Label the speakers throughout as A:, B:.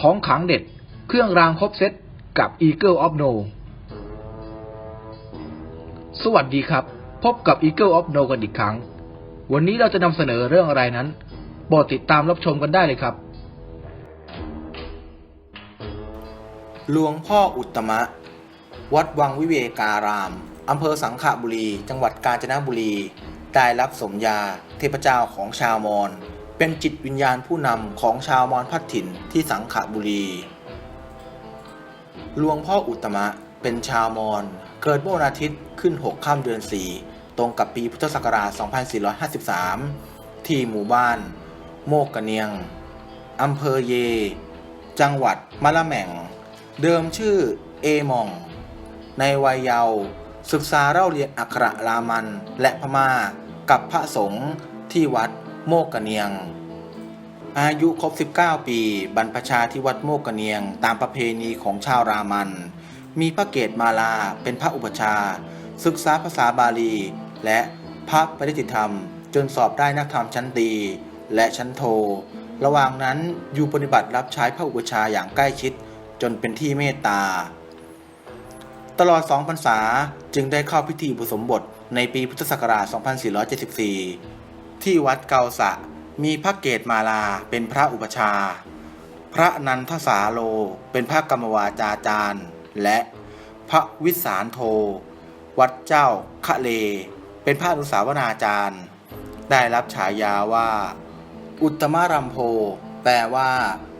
A: ของขังเด็ด เครื่องรางครบเซตกับ Eagle of No สวัสดีครับ พบกับ Eagle of No กันอีกครั้ง วันนี้เราจะนำเสนอเรื่องอะไรนั้นโปรดติดตามรับชมกันได้เลยครับ
B: หลวงพ่ออุตตมะ วัดวังวิเวการาม อำเภอสังขบุรี จังหวัดกาญจนบุรี ได้รับสมญาเทพเจ้าของชาวมอญ เป็นจิตวิญญาณผู้นำของชาวมอญพัดถิ่นที่สังขบุรี หลวงพ่ออุตมะเป็นชาวมอญเกิดเมื่อวันอาทิตย์ขึ้น 6 ข้ามเดือน 4 ตรงกับปีพุทธศักราช 2453 ที่หมู่บ้าน โมกกะเนียง อำเภอเย จังหวัดมะละแม่ง เดิมชื่อเอมอง ในวัยเยาว์ศึกษาเล่าเรียนอักขระรามันและพม่ากับพระสงฆ์ที่วัด โมกกะเนียง อายุครบ 19 ปี บรรพชาที่วัดโมกกะเนียง ตามประเพณีของชาวรามัน มีพระเกศมาลาเป็นพระอุปชา ศึกษาภาษาบาลี และพระปริติธรรม จนสอบได้นักธรรมชั้นดี และชั้นโท ระหว่างนั้นอยู่ปฏิบัติรับใช้พระอุปชาอย่างใกล้ชิด จนเป็นที่เมตตา ตลอด2พรรษาจึงได้เข้าพิธีอุสมบทในปีพุทธศักราช 2474 ที่วัดเกาสะมีพระเกศมาลาเป็นพระอุปชา พระนันทสาโลเป็นพระกรรมวาจาจารย์ และพระวิสารโท วัดเจ้าคะเล เป็นพระอนุสาวนาจารย์ ได้รับฉายาว่า อุตตมรัมโพ แปลว่า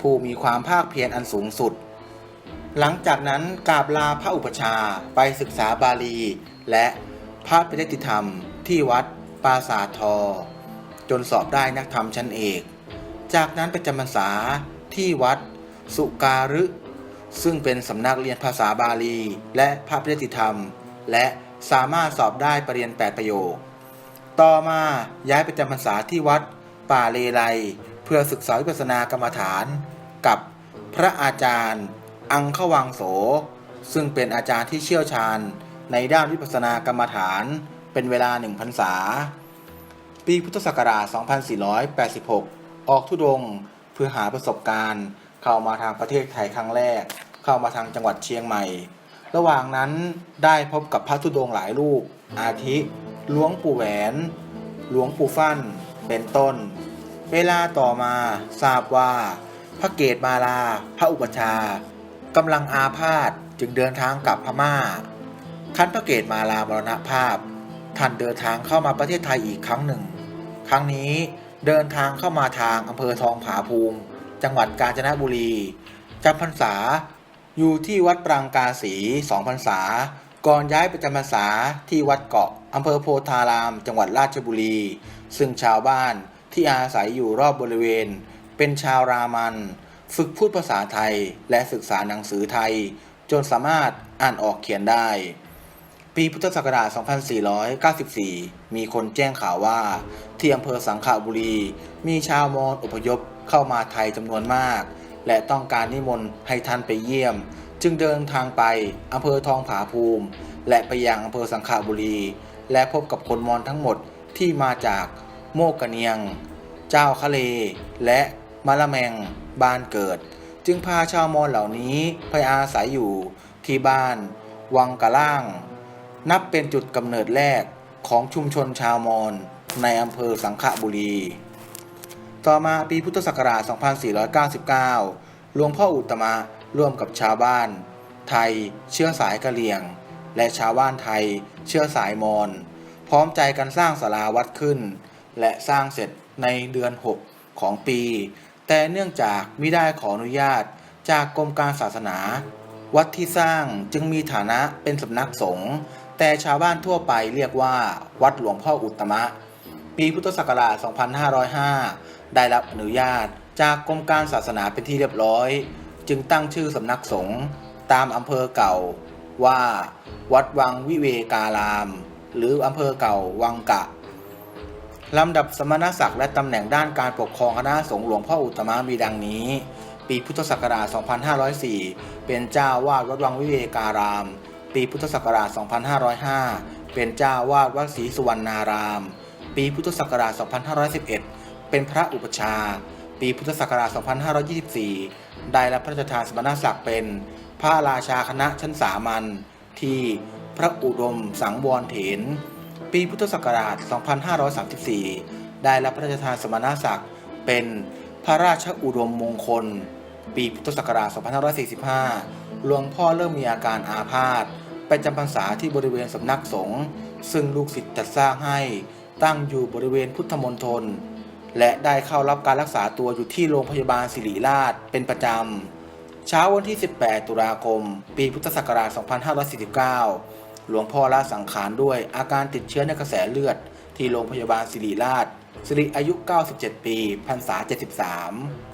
B: ผู้มีความภาคเพียรอันสูงสุด หลังจากนั้นกราบลาพระอุปชาไปศึกษาบาลี และพระปริติธรรมที่วัดปราสาททอ จนสอบได้นักธรรมชั้นเอก จากนั้นไปจำพรรษาที่วัด สุการึซึ่งเป็นสำนักเรียนภาษาบาลี และพระปริติธรรม และสามารถสอบได้ปรริญญาแปดประโยค ต่อมาย้ายไปจำพรรษาที่วัด ป่าเลไลเพื่อศึกษาวิปัสสนากรรมฐานกับพระอาจารย์ อังควังโส ซึ่งเป็นอาจารย์ที่เชี่ยวชาญในด้านวิปัสสนากรรมฐานเป็นเวลาหนึ่งพรรษา ปีพุทธศักราช 2486 ออกทุดงเพื่อหาประสบการณ์ เข้ามาทางประเทศไทยครั้งแรก เข้ามาทางจังหวัดเชียงใหม่ ระหว่างนั้นได้พบกับพระธุดงหลายรูป อาทิหลวงปู่แหวน หลวงปู่ฟั่น เป็นต้น เวลาต่อมาทราบว่า พระเกศมาลา พระอุปชากำลังอาพาธจึงเดินทางกลับพม่าคันพระเกศมาลามรณภาพท่านเดินทางเข้ามาประเทศไทยอีกครั้งหนึ่ง ครั้งนี้เดินทางเข้ามาทางอำเภอทองผาภูมิ จังหวัดกาญจนบุรีจำพรรษาอยู่ที่วัดปรางกาสีสองพรรษา ก่อนย้ายไปจำพรรษาที่วัดเกาะอำเภอโพธาราม จังหวัดราชบุรี ซึ่งชาวบ้านที่อาศัยอยู่รอบบริเวณ เป็นชาวรามัน ฝึกพูดภาษาไทยและศึกษาหนังสือไทย จนสามารถอ่านออกเขียนได้ ปีพุทธศักราช 2494 มีคนแจ้งข่าวว่า ที่อำเภอสังขบุรี มีชาวมอญอพยพเข้ามาไทยจำนวนมาก และต้องการนิมนต์ให้ท่านไปเยี่ยม จึงเดินทางไปอำเภอทองผาภูมิ และไปยังอำเภอสังขบุรี และพบกับคนมอญทั้งหมดที่มาจากโมกกะเนียง เจ้าคะเล และมะละแมงบ้านเกิด จึงพาชาวมอญเหล่านี้ไปอาศัยอยู่ที่บ้าน วังกะล่าง นับเป็นจุดกำเนิดแรกของชุมชนชาวมอญในอำเภอสังขบุรี ต่อมาปีพุทธศักราช 2499 หลวงพ่ออุตมะร่วมกับชาวบ้าน ไทยเชื้อสายกะเหรี่ยง และชาวบ้านไทยเชื้อสายมอญพร้อมใจกันสร้างศาลาวัดขึ้น และสร้างเสร็จในเดือน 6 ของปี แต่เนื่องจากไม่ได้ขออนุญาตจากกรมการศาสนา วัดที่สร้างจึงมีฐานะเป็นสำนักสงฆ์ แต่ชาวบ้านทั่วไปเรียกว่า วัดหลวงพ่ออุตมะ ปีพุทธศักราช 2505 ได้รับอนุญาตจากกรมการศาสนาเป็นที่เรียบร้อย จึงตั้งชื่อสำนักสงฆ์ตามอำเภอเก่าว่า วัดวังวิเวการาม หรืออำเภอเก่าวังกะลำดับสมณศักดิ์และตำแหน่งด้านการปกครองคณะสงฆ์หลวงพ่ออุตตมะมีดังนี้ ปีพุทธศักราช 2504 เป็นเจ้าวาดวัดวังวิเวการาม ปีพุทธศักราช 2505 เป็นเจ้าวาดวัดศรีสุวรรณาราม ปีพุทธศักราช 2511 เป็นพระอุปชา ปีพุทธศักราช 2524 ได้รับพระราชทานสมณศักดิ์เป็น พระราชาคณะชั้นสามัญที่พระอุดมสังวรเถน ปีพุทธศักราช 2534 ได้รับพระราชทานสมณศักดิ์เป็นพระราชอุดมมงคล ปีพุทธศักราช 2545 หลวงพ่อเริ่มมีอาการอาพาธ ไปจำพรรษาที่บริเวณสำนักสงฆ์ซึ่งลูกศิษย์จัดสร้างให้ตั้งอยู่บริเวณพุทธมณฑลและได้เข้ารับการรักษาตัวอยู่ที่โรงพยาบาลศิริราชเป็นประจำ เช้าวันที่ 18 ตุลาคม ปีพุทธศักราช 2549 หลวงพ่อละสังขารด้วยอาการติดเชื้อในกระแสเลือดที่โรงพยาบาลศิริราช สิริอายุ 97 ปีพรรษา 73